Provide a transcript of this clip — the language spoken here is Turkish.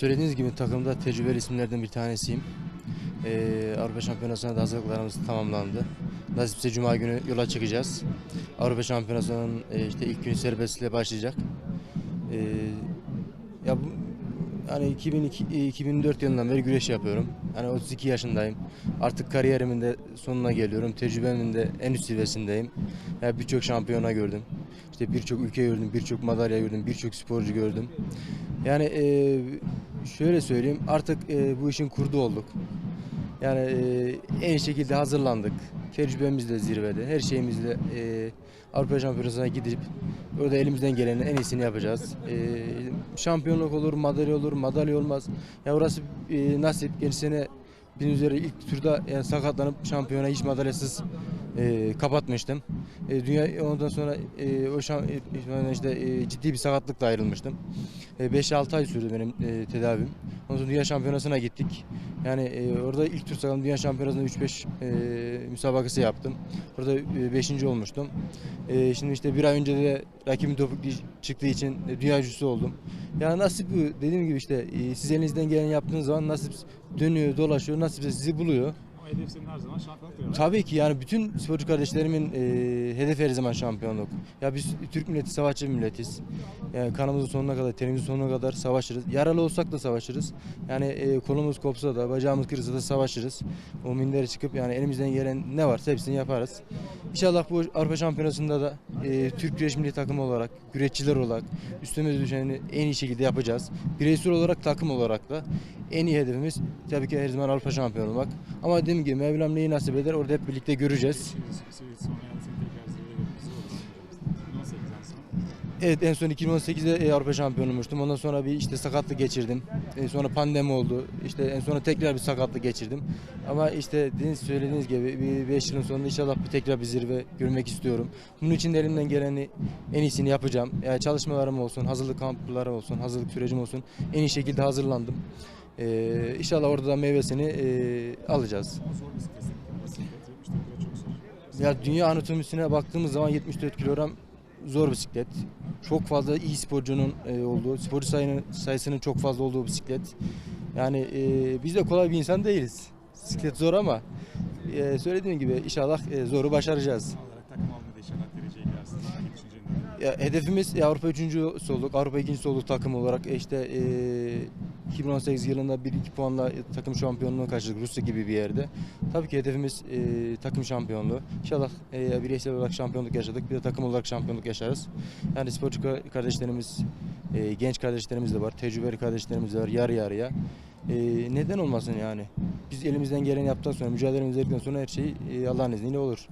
Söylediğiniz gibi takımda tecrübeli isimlerden bir tanesiyim. Ee, Avrupa Şampiyonası'na da hazırlıklarımız tamamlandı. Nasipse Cuma günü yola çıkacağız. Avrupa Şampiyonası'nın e, işte ilk günü serbestliğe başlayacak. Ee, ya bu, hani 2002, e, 2004 yılından beri güreş yapıyorum. Hani 32 yaşındayım. Artık kariyerimin de sonuna geliyorum. Tecrübemin de en üst zirvesindeyim. Ya birçok şampiyona gördüm. İşte birçok ülke gördüm, birçok madalya gördüm, birçok sporcu gördüm. Yani e, şöyle söyleyeyim, artık e, bu işin kurdu olduk. Yani e, en iyi şekilde hazırlandık. Tecrübemiz de zirvede, her şeyimizle e, Avrupa Şampiyonası'na gidip orada elimizden gelenin en iyisini yapacağız. E, şampiyonluk olur, madalya olur, madalya olmaz. Ya orası e, nasip. Geçen sene bin üzeri ilk turda yani sakatlanıp şampiyona hiç madalyasız e, kapatmıştım. E, dünya ondan sonra e, o şam, e, işte e, ciddi bir sakatlıkla ayrılmıştım. E, 5-6 ay sürdü benim e, tedavim. Ondan sonra dünya şampiyonasına gittik. Yani e, orada ilk tur sakatlandım. Dünya şampiyonasında 3-5 e, müsabakası yaptım. Orada 5. olmuştum. E, şimdi işte bir ay önce de rakibim topuk çıktığı için e, dünya üçüncüsü oldum. Ya nasip. Dediğim gibi işte e, siz elinizden geleni yaptığınız zaman nasip dönüyor, dolaşıyor. Nasip sizi buluyor. Hedef senin her zaman şampiyonluk diyorlar. Tabii ki yani bütün sporcu kardeşlerimin e, hedefi her zaman şampiyonluk. Ya biz Türk milleti savaşçı bir milletiz. Yani kanımızın sonuna kadar, terimizin sonuna kadar savaşırız. Yaralı olsak da savaşırız. Yani e, kolumuz kopsa da, bacağımız kırılsa da savaşırız. O mindere çıkıp yani elimizden gelen ne varsa hepsini yaparız. İnşallah bu Avrupa Şampiyonası'nda da e, Türk güreş milli takımı olarak, güreşçiler olarak üstümüze düşeni en iyi şekilde yapacağız. Bireysel olarak, takım olarak da en iyi hedefimiz tabii ki her zaman Avrupa şampiyonu olmak. Ama dediğim gibi Mevlam neyi nasip eder orada hep birlikte göreceğiz. Şimdi Sivil sonra yani seni tekrar zirveye götürmesi olur. 2018'den sonra. Evet en son 2018'de e, Avrupa şampiyonu olmuştum. Ondan sonra bir işte sakatlık geçirdim. E, sonra pandemi oldu. İşte en sonra tekrar bir sakatlık geçirdim. Ama işte dediğiniz, söylediğiniz gibi bir 5 yılın sonunda inşallah bir tekrar bir zirve görmek istiyorum. Bunun için de elimden geleni en iyisini yapacağım. Yani çalışmalarım olsun, hazırlık kamplarım olsun, hazırlık sürecim olsun. En iyi şekilde hazırlandım. E, inşallah orada da meyvesini e, alacağız. Ama zor bir stres. Basit 74 kilo çok zor. Ya dünya anatomisine baktığımız zaman 74 kilogram zor bisiklet. Çok fazla iyi sporcunun e, olduğu, sporcu sayının, sayısının çok fazla olduğu bisiklet. Yani e, biz de kolay bir insan değiliz. Bisiklet zor ama e, söylediğim gibi inşallah e, zoru başaracağız. Ya, hedefimiz Avrupa üçüncüsü olduk, Avrupa ikincisi olduk takım olarak. E, işte e, 2018 yılında 1-2 puanla takım şampiyonluğunu kaçırdık Rusya gibi bir yerde. Tabii ki hedefimiz e, takım şampiyonluğu. İnşallah e, bireysel olarak şampiyonluk yaşadık, bir de takım olarak şampiyonluk yaşarız. Yani sporcu ka- kardeşlerimiz, e, genç kardeşlerimiz de var, tecrübeli kardeşlerimiz de var, yarı yarıya. E, neden olmasın yani? Biz elimizden geleni yaptıktan sonra, mücadelemizi verdikten sonra her şey e, Allah'ın izniyle olur.